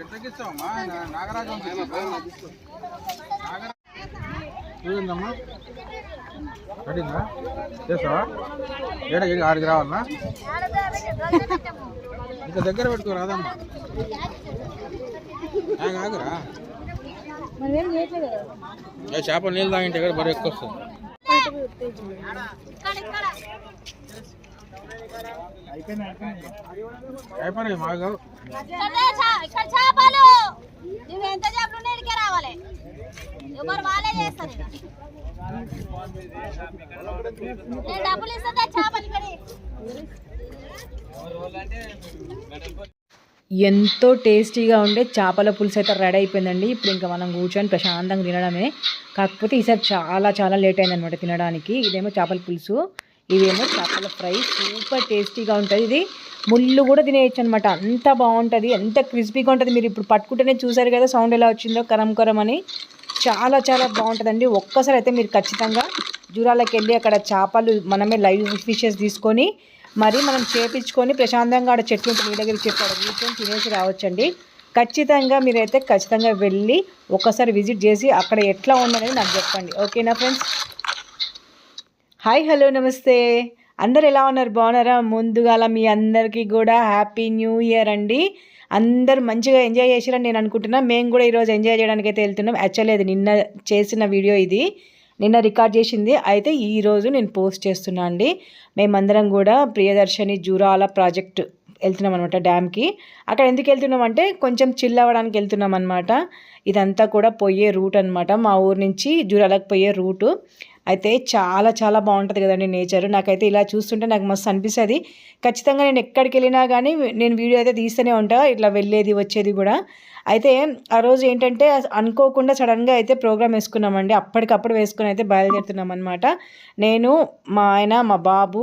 ఎంతకిస్తావమ్మా నాగరాజు చూడండమ్మా కట్టిందా చేస్తావా ఏడ ఏడు ఆడికి రావాలనా? ఇంకా దగ్గర పెట్టుకో రాదమ్మా. చేపలు నీళ్ళు తాగింటే కదా బరీ ఎక్కువ వస్తుంది. అయిపోయినాయి మాకు ఇక్కడ చేపలు నువ్వు ఎంత చేపలు ఉన్నాయి ఇక్కడికే రావాలి ఎవరు వాళ్ళే చేస్తారు నేను డబ్బులు ఇస్తుందా చేపలు ఇక్కడ ఎంతో టేస్టీగా ఉండే చేపల పులుసు అయితే రెడీ అయిపోయిందండి. ఇప్పుడు ఇంకా మనం కూర్చొని ప్రశాంతంగా తినడమే. కాకపోతే ఈసారి చాలా చాలా లేట్ అయిందనమాట తినడానికి. ఇదేమో చేపల పులుసు. ఇదేమో చేపల ఫ్రై సూపర్ టేస్టీగా ఉంటుంది. ఇది ముళ్ళు కూడా తినేయచ్చు అనమాట అంత బాగుంటుంది. ఎంత క్రిస్పీగా ఉంటుంది మీరు ఇప్పుడు పట్టుకుంటేనే చూసారు కదా సౌండ్ ఎలా వచ్చిందో కరం కరం అని. చాలా చాలా బాగుంటుందండి. ఒక్కసారి అయితే మీరు ఖచ్చితంగా జూరాలకు వెళ్ళి అక్కడ చేపలు మనమే లైవ్ ఫిషెస్ తీసుకొని మరి మనం చేపించుకొని ప్రశాంతంగా ఆడ చెట్లు ఉంటుంది మీ దగ్గర చెప్పాడు కూర్చొని తినేసి రావచ్చండి. ఖచ్చితంగా మీరైతే ఖచ్చితంగా వెళ్ళి ఒక్కసారి విజిట్ చేసి అక్కడ ఎట్లా ఉందనేది నాకు చెప్పండి. ఓకేనా ఫ్రెండ్స్? హాయ్ హలో నమస్తే. అందరు ఎలా ఉన్నారు? బాగున్నారా? ముందుగాల మీ అందరికీ కూడా హ్యాపీ న్యూ ఇయర్ అండి. అందరు మంచిగా ఎంజాయ్ చేసారని నేను అనుకుంటున్నా. మేము కూడా ఈరోజు ఎంజాయ్ చేయడానికి అయితే వెళ్తున్నాం. యాక్చువల్లీ అది నిన్న చేసిన వీడియో ఇది. నిన్న రికార్డ్ చేసింది. అయితే ఈరోజు నేను పోస్ట్ చేస్తున్నా అండి. మేమందరం కూడా ప్రియదర్శిని జూరాల ప్రాజెక్ట్ వెళ్తున్నాం అనమాట డ్యామ్కి. అక్కడ ఎందుకు వెళ్తున్నాం అంటే కొంచెం చిల్ అవ్వడానికి వెళ్తున్నాం అనమాట ఇదంతా కూడా పోయే రూట్ అనమాట మా ఊరు నుంచి జూరాలకు పోయే రూటు. అయితే చాలా చాలా బాగుంటుంది కదండి నేచర్. నాకైతే ఇలా చూస్తుంటే నాకు మస్తు అనిపిస్తుంది. ఖచ్చితంగా నేను ఎక్కడికి వెళ్ళినా కానీ నేను వీడియో అయితే తీస్తూనే ఉంటా. ఇట్లా వెళ్ళేది వచ్చేది కూడా. అయితే ఆ రోజు ఏంటంటే అనుకోకుండా సడన్గా అయితే ప్రోగ్రామ్ వేసుకున్నామండి. అప్పటికప్పుడు వేసుకుని అయితే బయలుదేరుతున్నాం అనమాట నేను మా ఆయన మా బాబు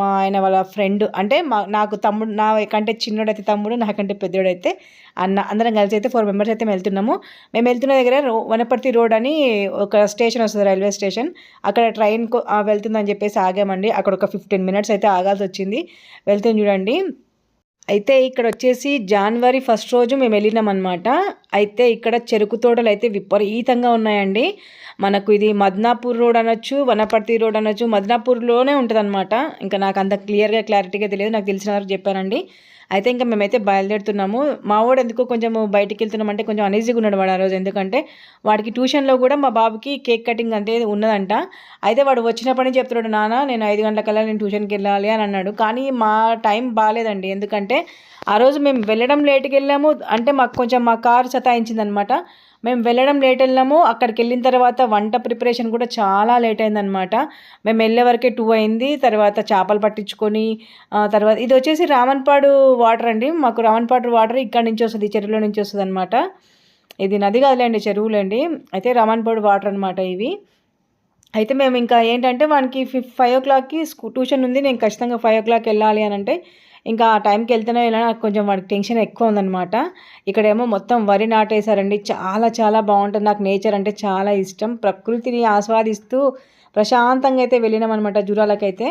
మా ఆయన వాళ్ళ ఫ్రెండ్ అంటే మా నాకు తమ్ముడు నా కంటే చిన్నోడైతే తమ్ముడు నాకంటే పెద్దోడైతే అన్న. అందరం కలిసి అయితే ఫోర్ మెంబర్స్ అయితే వెళ్తున్నాము. మేము వెళ్తున్న దగ్గర రో వనపర్తి రోడ్ అని ఒక స్టేషన్ వస్తుంది రైల్వే స్టేషన్. అక్కడ ట్రైన్కు వెళ్తుందని చెప్పేసి ఆగామండి. అక్కడ ఒక ఫిఫ్టీన్ మినిట్స్ అయితే ఆగాల్సి వచ్చింది. వెళ్తుంది చూడండి. అయితే ఇక్కడ వచ్చేసి జనవరి ఫస్ట్ రోజు మేము వెళ్ళినాం అనమాట అయితే ఇక్కడ చెరుకు తోటలు అయితే విపరీతంగా ఉన్నాయండి. మనకు ఇది మద్నాపూర్ రోడ్ అనొచ్చు వనపర్తి రోడ్ అనొచ్చు మద్నాపూర్లోనే ఉంటుందనమాట ఇంకా నాకు అంత క్లియర్గా క్లారిటీగా తెలియదు నాకు తెలిసిన వరకు చెప్పానండి. అయితే ఇంకా మేమైతే బయలుదేరుతున్నాము. మా వాడు ఎందుకో కొంచెం బయటికి వెళ్తున్నామంటే కొంచెం అనీజీగా ఉన్నాడు వాడు ఆ రోజు. ఎందుకంటే వాడికి ట్యూషన్లో కూడా మా బాబుకి కేక్ కటింగ్ అంతే ఉన్నదంట. అయితే వాడు వచ్చినప్పటి నుంచి చెప్తున్నాడు నాన్న నేను ఐదు గంటలకల్లా నేను ట్యూషన్కి వెళ్ళాలి అని అన్నాడు. కానీ మా టైం బాగాలేదండి ఎందుకంటే ఆ రోజు మేము వెళ్ళడం లేట్కి వెళ్ళాము. అంటే మాకు కొంచెం మా కారు సతాయించింది అనమాట మేము వెళ్ళడం లేట్ వెళ్ళాము అక్కడికి వెళ్ళిన తర్వాత వంట ప్రిపరేషన్ కూడా చాలా లేట్ అయిందనమాట మేము వెళ్ళే వరకే టూ అయింది. తర్వాత చేపలు పట్టించుకొని తర్వాత ఇది వచ్చేసి రామన్పాడు వాటర్ అండి. మాకు రామన్పాడు వాటర్ ఇక్కడ నుంచి వస్తుంది చెరువులో నుంచి వస్తుంది అనమాట ఇది నది కాదులేండి చెరువులండి. అయితే రామన్పాడు వాటర్ అనమాట ఇవి. అయితే మేము ఇంకా ఏంటంటే వానికి ఫిఫ్ ఫైవ్ ఓ క్లాక్కి స్కూ ట్యూషన్ ఉంది. నేను ఖచ్చితంగా ఫైవ్ ఓ క్లాక్ వెళ్ళాలి అని అంటే ఇంకా ఆ టైంకి వెళ్తేనే వెళ్ళాను నాకు కొంచెం వాడికి టెన్షన్ ఎక్కువ ఉందనమాట ఇక్కడేమో మొత్తం వరి నాటేశారండి. చాలా చాలా బాగుంటుంది. నాకు నేచర్ అంటే చాలా ఇష్టం. ప్రకృతిని ఆస్వాదిస్తూ ప్రశాంతంగా అయితే వెళ్ళినాం అనమాట జూరాలకైతే.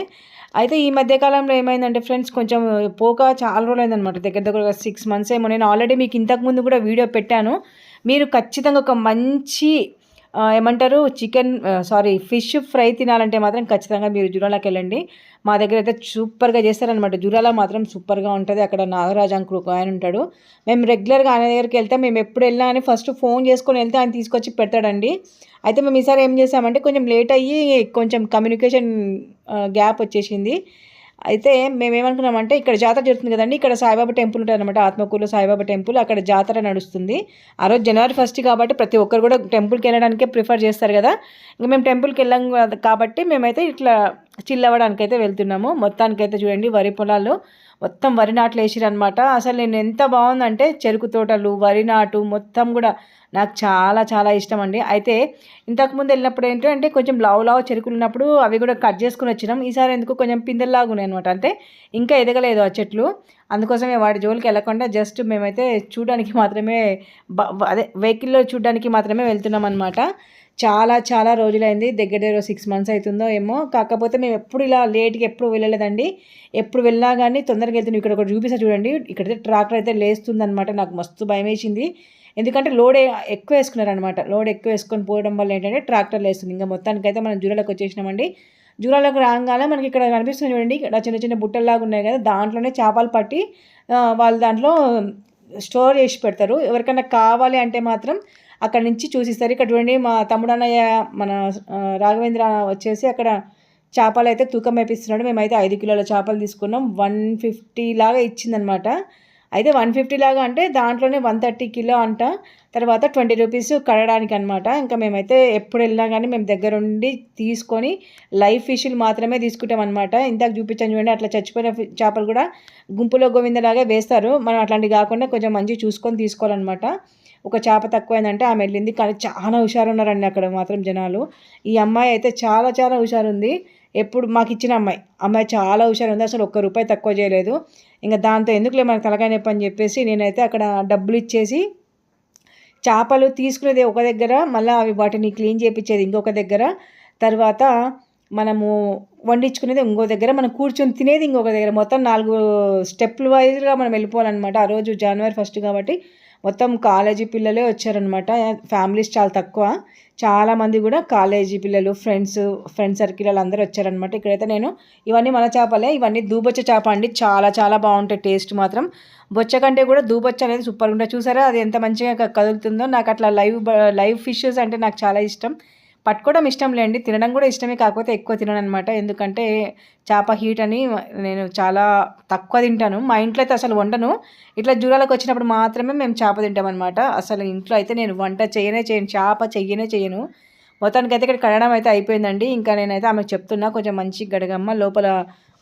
అయితే ఈ మధ్యకాలంలో ఏమైందంటే ఫ్రెండ్స్ కొంచెం పోక చాలా రోజులు అయిందనమాట దగ్గర దగ్గర సిక్స్ మంత్స్ ఏమో. నేను ఆల్రెడీ మీకు ఇంతకుముందు కూడా వీడియో పెట్టాను. మీరు ఖచ్చితంగా ఒక మంచి ఏమంటారు? చికెన్ సారీ ఫిష్ ఫ్రై తినాలంటే మాత్రం ఖచ్చితంగా మీరు జురాలకు వెళ్ళండి. మా దగ్గర అయితే సూపర్గా చేస్తారనమాట జురాల మాత్రం సూపర్గా ఉంటుంది. అక్కడ నాగరాజ్ అంకుడు ఒక ఆయన ఉంటాడు. మేము రెగ్యులర్గా ఆయన దగ్గరికి వెళ్తే మేము ఎప్పుడు వెళ్ళినా అని ఫస్ట్ ఫోన్ చేసుకొని వెళ్తే ఆయన తీసుకొచ్చి పెడతాడండి. అయితే మేము ఈసారి ఏం చేసామంటే కొంచెం లేట్ అయ్యి కొంచెం కమ్యూనికేషన్ గ్యాప్ వచ్చేసింది. అయితే మేమేమనుకున్నామంటే ఇక్కడ జాతర జరుగుతుంది కదండి ఇక్కడ సాయిబాబా టెంపుల్ ఉంటుంది అనమాట ఆత్మకూరులో సాయిబాబా టెంపుల్. అక్కడ జాతర నడుస్తుంది. ఆ రోజు జనవరి ఫస్ట్ కాబట్టి ప్రతి ఒక్కరు కూడా టెంపుల్కి వెళ్ళడానికే ప్రిఫర్ చేస్తారు కదా. ఇంకా మేము టెంపుల్కి వెళ్ళాం కదా కాబట్టి మేమైతే ఇట్లా చిల్ అవ్వడానికైతే అయితే వెళ్తున్నాము. మొత్తానికైతే చూడండి వరి పొలాల్లో మొత్తం వరి నాట్లు వేసిరనమాట అసలు నేను ఎంత బాగుందంటే చెరుకు తోటలు వరి నాటు మొత్తం కూడా నాకు చాలా చాలా ఇష్టం అండి అయితే ఇంతకుముందు వెళ్ళినప్పుడు ఏంటంటే కొంచెం లావు లావు చెరుకులు ఉన్నప్పుడు అవి కూడా కట్ చేసుకుని వచ్చినాం. ఈసారి ఎందుకు కొంచెం పిందెల్లాగా ఉన్నాయి అనమాట అంటే ఇంకా ఎదగలేదు ఆ చెట్లు. అందుకోసమే వాటి జోలికి వెళ్ళకుండా జస్ట్ మేమైతే చూడడానికి మాత్రమే అదే వెహికల్లో చూడడానికి మాత్రమే వెళ్తున్నాం అనమాట చాలా చాలా రోజులైంది. దగ్గర దగ్గర సిక్స్ మంత్స్ అవుతుందో ఏమో. కాకపోతే మేము ఎప్పుడు ఇలా లేట్గా ఎప్పుడు వెళ్ళలేదండి. ఎప్పుడు వెళ్ళినా కానీ తొందరగా వెళ్తున్నాం ఇక్కడ ఒకటి చూపిస్తా చూడండి. ఇక్కడైతే ట్రాక్టర్ అయితే లేస్తుందన్నమాట. నాకు మస్తు భయం వేసింది. ఎందుకంటే లోడ్ ఎక్కువ వేసుకున్నారు అనమాట లోడ్ ఎక్కువ వేసుకొని పోవడం వల్ల ఏంటంటే ట్రాక్టర్ లేస్తుంది. ఇంకా మొత్తానికి అయితే మనం జూరాలకు వచ్చేసినామండి. జూరాలకు రాగానే మనకి ఇక్కడ కనిపిస్తుంది చూడండి. ఇక్కడ చిన్న చిన్న బుట్టల్లాగా ఉన్నాయి కదా. దాంట్లోనే చేపలు పట్టి వాళ్ళు దాంట్లో స్టోర్ చేసి పెడతారు. ఎవరికైనా కావాలి అంటే మాత్రం అక్కడ నుంచి చూసిస్తారు ఇక్కడ చూడండి మా తమ్ముడన్నయ్య మన రాఘవేంద్ర వచ్చేసి అక్కడ చేపలు అయితే తూకం వేపిస్తున్నాడు. మేమైతే ఐదు కిలోల చేపలు తీసుకున్నాం. వన్ ఫిఫ్టీ లాగా ఇచ్చిందనమాట అయితే వన్ ఫిఫ్టీ లాగా అంటే దాంట్లోనే వన్ థర్టీ కిలో అంట. తర్వాత ట్వంటీ రూపీస్ కడడానికి అనమాట ఇంకా మేమైతే ఎప్పుడు వెళ్ళినా కానీ మేము దగ్గరుండి తీసుకొని లైవ్ ఫిష్లు మాత్రమే తీసుకుంటాం అనమాట ఇందాక చూపించాను చూడండి అట్లా చచ్చిపోయిన చేపలు కూడా గుంపులో గోవిందలాగా వేస్తారు. మనం అట్లాంటివి కాకుండా కొంచెం మంచిగా చూసుకొని తీసుకోవాలన్నమాట. ఒక చేప తక్కువైందంటే ఆమె వెళ్ళింది. కానీ చాలా హుషారు ఉన్నారండి అక్కడ మాత్రం జనాలు. ఈ అమ్మాయి అయితే చాలా చాలా హుషారుంది. ఎప్పుడు మాకు ఇచ్చిన అమ్మాయి. అమ్మాయి చాలా హుషారు ఉంది అసలు ఒక్క రూపాయి తక్కువ చేయలేదు. ఇంకా దాంతో ఎందుకులే మనకు తలకాయ నొప్పి అని చెప్పేసి నేనైతే అక్కడ డబ్బులు ఇచ్చేసి చేపలు తీసుకునేది ఒక దగ్గర మళ్ళీ అవి వాటిని క్లీన్ చేయించేది ఇంకొక దగ్గర. తర్వాత మనము వండించుకునేది ఇంకో దగ్గర. మనం కూర్చొని తినేది ఇంకొక దగ్గర. మొత్తం నాలుగు స్టెప్లు వైజ్గా మనం వెళ్ళిపోవాలన్నమాట. ఆ రోజు జనవరి ఫస్ట్ కాబట్టి మొత్తం కాలేజీ పిల్లలే వచ్చారనమాట ఫ్యామిలీస్ చాలా తక్కువ. చాలామంది కూడా కాలేజీ పిల్లలు ఫ్రెండ్స్ ఫ్రెండ్ సర్కిల్ వాళ్ళందరూ వచ్చారనమాట ఇక్కడైతే నేను ఇవన్నీ మన చేపలే. ఇవన్నీ దూబొచ్చ చేప అండి. చాలా చాలా బాగుంటాయి టేస్ట్ మాత్రం. బొచ్చ కంటే కూడా దూబొచ్చ అనేది సూపర్గా ఉంటుంది చూసారా అది ఎంత మంచిగా కదులుతుందో. నాకు అట్లా లైవ్ లైవ్ ఫిషెస్ అంటే నాకు చాలా ఇష్టం. పట్టుకోవడం ఇష్టం లేండి. తినడం కూడా ఇష్టమే కాకపోతే ఎక్కువ తినను అనమాట ఎందుకంటే చేప హీట్ అని నేను చాలా తక్కువ తింటాను. మా ఇంట్లో అయితే అసలు వండను. ఇట్లా జూరాలకు వచ్చినప్పుడు మాత్రమే మేము చేప తింటాం అనమాట అసలు ఇంట్లో అయితే నేను వంట చేయనే చేయను. చేప చెయ్యనే చేయను. మొత్తానికి అయితే ఇక్కడ కడగడం అయితే అయిపోయిందండి. ఇంకా నేనైతే ఆమెకు చెప్తున్నా కొంచెం మంచి గడగమ్మ లోపల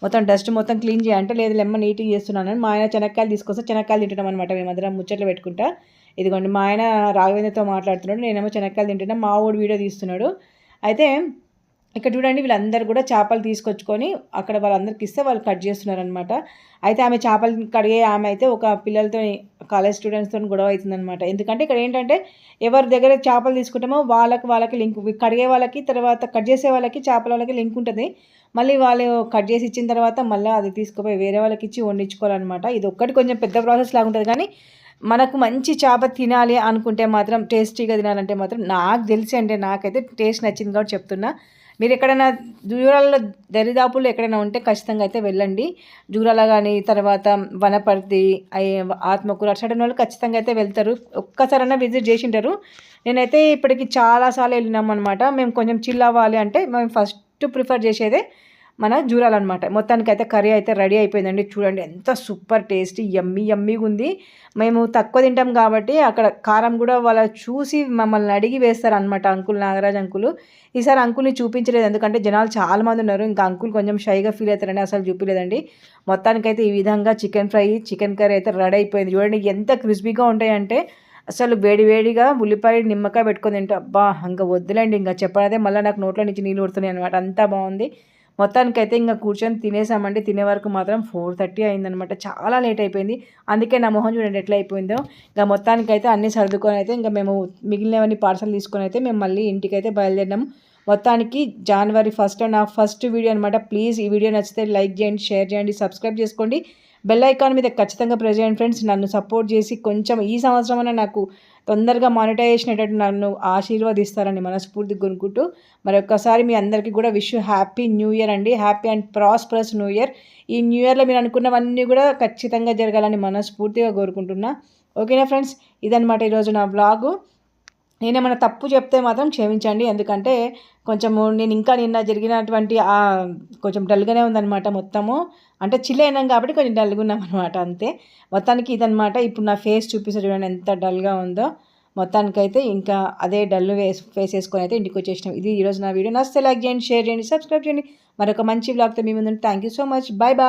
మొత్తం డస్ట్ మొత్తం క్లీన్ చేయాలంటే లేదు లెమ్మ నీట్గా చేస్తున్నాను మా ఆయన చెనక్కాయలు తీసుకొస్తే చెనక్కాయలు తింటాం అనమాట మేమందరం ముచ్చట్లు పెట్టుకుంటా. ఇదిగోండి మా ఆయన రాఘవేంద్రతో మాట్లాడుతున్నాడు. నేనేమో చెనక్కాయలు తింటున్నా మా వాడు వీడియో తీస్తున్నాడు. అయితే ఇక్కడ చూడండి వీళ్ళందరూ కూడా చేపలు తీసుకొచ్చుకొని అక్కడ వాళ్ళందరికి ఇస్తే వాళ్ళు కట్ చేస్తున్నారనమాట అయితే ఆమె చేపలు కడిగే ఆమె అయితే ఒక పిల్లలతో కాలేజ్ స్టూడెంట్స్తో గొడవ అవుతుందనమాట ఎందుకంటే ఇక్కడ ఏంటంటే ఎవరి దగ్గర చేపలు తీసుకుంటామో వాళ్ళకి వాళ్ళకి లింక్ కడిగే వాళ్ళకి తర్వాత కట్ చేసే వాళ్ళకి చేపల వాళ్ళకి లింక్ ఉంటుంది. మళ్ళీ వాళ్ళు కట్ చేసి ఇచ్చిన తర్వాత మళ్ళీ అది తీసుకుపోయి వేరే వాళ్ళకి ఇచ్చి వండించుకోవాలన్నమాట. ఇది ఒక్కటి కొంచెం పెద్ద ప్రాసెస్ లాగా ఉంటుంది కానీ మనకు మంచి చేప తినాలి అనుకుంటే మాత్రం టేస్టీగా తినాలంటే మాత్రం నాకు తెలిసి అంటే నాకైతే టేస్ట్ నచ్చింది కాబట్టి చెప్తున్నా. మీరు ఎక్కడైనా దూరాలలో దరిదాపుల్లో ఎక్కడైనా ఉంటే ఖచ్చితంగా అయితే వెళ్ళండి. జూరాల కానీ తర్వాత వనపర్తి అయ్యే ఆత్మకూరు అటు సైడ్ వాళ్ళు ఖచ్చితంగా అయితే వెళ్తారు. ఒక్కసారైనా విజిట్ చేసింటారు. నేనైతే ఇప్పటికి చాలాసార్లు వెళ్ళినాం అనమాట మేము కొంచెం చిల్ అవ్వాలి అంటే మేము ఫస్ట్ ప్రిఫర్ చేసేదే మన చూడాలన్నమాట మొత్తానికి అయితే కర్రీ అయితే రెడీ అయిపోయిందండి. చూడండి ఎంత సూపర్ టేస్టీ యమ్మీ యమ్మీగా ఉంది. మేము తక్కువ తింటాం కాబట్టి అక్కడ కారం కూడా వాళ్ళ చూసి మమ్మల్ని అడిగి వేస్తారనమాట అంకుల్ నాగరాజ్ అంకుల్. ఈసారి అంకుల్ని చూపించలేదు ఎందుకంటే జనాలు చాలామంది ఉన్నారు. ఇంకా అంకుల్ కొంచెం షైగా ఫీల్ అవుతారని అసలు చూపించలేదండి మొత్తానికైతే ఈ విధంగా చికెన్ ఫ్రై చికెన్ కర్రీ అయితే రెడీ అయిపోయింది. చూడండి ఎంత క్రిస్పీగా ఉంటాయంటే అసలు వేడి వేడిగా ఉల్లిపాయ నిమ్మకాయ పెట్టుకొని తింటే అబ్బా ఇంకా వద్దులేండి. ఇంకా చెప్పడదే మళ్ళీ నాకు నోట్లో నుంచి నీళ్ళు కొడుతున్నాయి అనమాట అంతా బాగుంది. మొత్తానికైతే ఇంకా కూర్చొని తినేసామండి. తినే వరకు మాత్రం ఫోర్ థర్టీ అయిందనమాట. చాలా లేట్ అయిపోయింది. అందుకే నా మొహం చూడండి ఎట్లా అయిపోయిందో. ఇంకా మొత్తానికైతే అన్నీ సర్దుకొని అయితే ఇంకా మేము మిగిలినవన్నీ పార్సల్ తీసుకొని అయితే మేము మళ్ళీ ఇంటికి అయితే బయలుదేరినాం. మొత్తానికి జనవరి ఫస్ట్ నా ఫస్ట్ వీడియో అనమాట. ప్లీజ్ ఈ వీడియో నచ్చితే లైక్ చేయండి షేర్ చేయండి సబ్స్క్రైబ్ చేసుకోండి. బెల్ ఐకాన్ మీద ఖచ్చితంగా ప్రెస్ చేయండి ఫ్రెండ్స్. నన్ను సపోర్ట్ చేసి కొంచెం ఈ సంవత్సరం నాకు తొందరగా మానిటైజేషన్ అయ్యేటట్టు నన్ను ఆశీర్వదిస్తారని మనస్ఫూర్తి కొనుక్కుంటూ మరొకసారి మీ అందరికీ కూడా విష్ హ్యాపీ న్యూ ఇయర్ అండి. Happy and prosperous new year ఈ న్యూ ఇయర్లో మీరు అనుకున్నవన్నీ కూడా ఖచ్చితంగా జరగాలని మనస్ఫూర్తిగా కోరుకుంటున్నా. ఓకేనా ఫ్రెండ్స్ ఇదనమాట ఈరోజు నా బ్లాగు నేనేమైనా తప్పు చెప్తే మాత్రం క్షమించండి. ఎందుకంటే కొంచెము నేను ఇంకా నిన్న జరిగినటువంటి కొంచెం డల్గానే ఉందన్నమాట మొత్తము. అంటే చిల్ అయినాం కాబట్టి కొంచెం డల్గా ఉన్నాం అనమాట అంతే. మొత్తానికి ఇదనమాట ఇప్పుడు నా ఫేస్ చూపిస్తే చూడండి ఎంత డల్గా ఉందో. మొత్తానికైతే ఇంకా అదే డల్ వేస్ ఫేస్ వేసుకొని అయితే ఇంటికి వచ్చేసినాం. ఇది ఈరోజు నా వీడియో. నచ్చితే లైక్ చేయండి షేర్ చేయండి సబ్స్క్రైబ్ చేయండి. మరొక మంచి బ్లాగ్తో మీ ముందు thank you so much. Bye bye.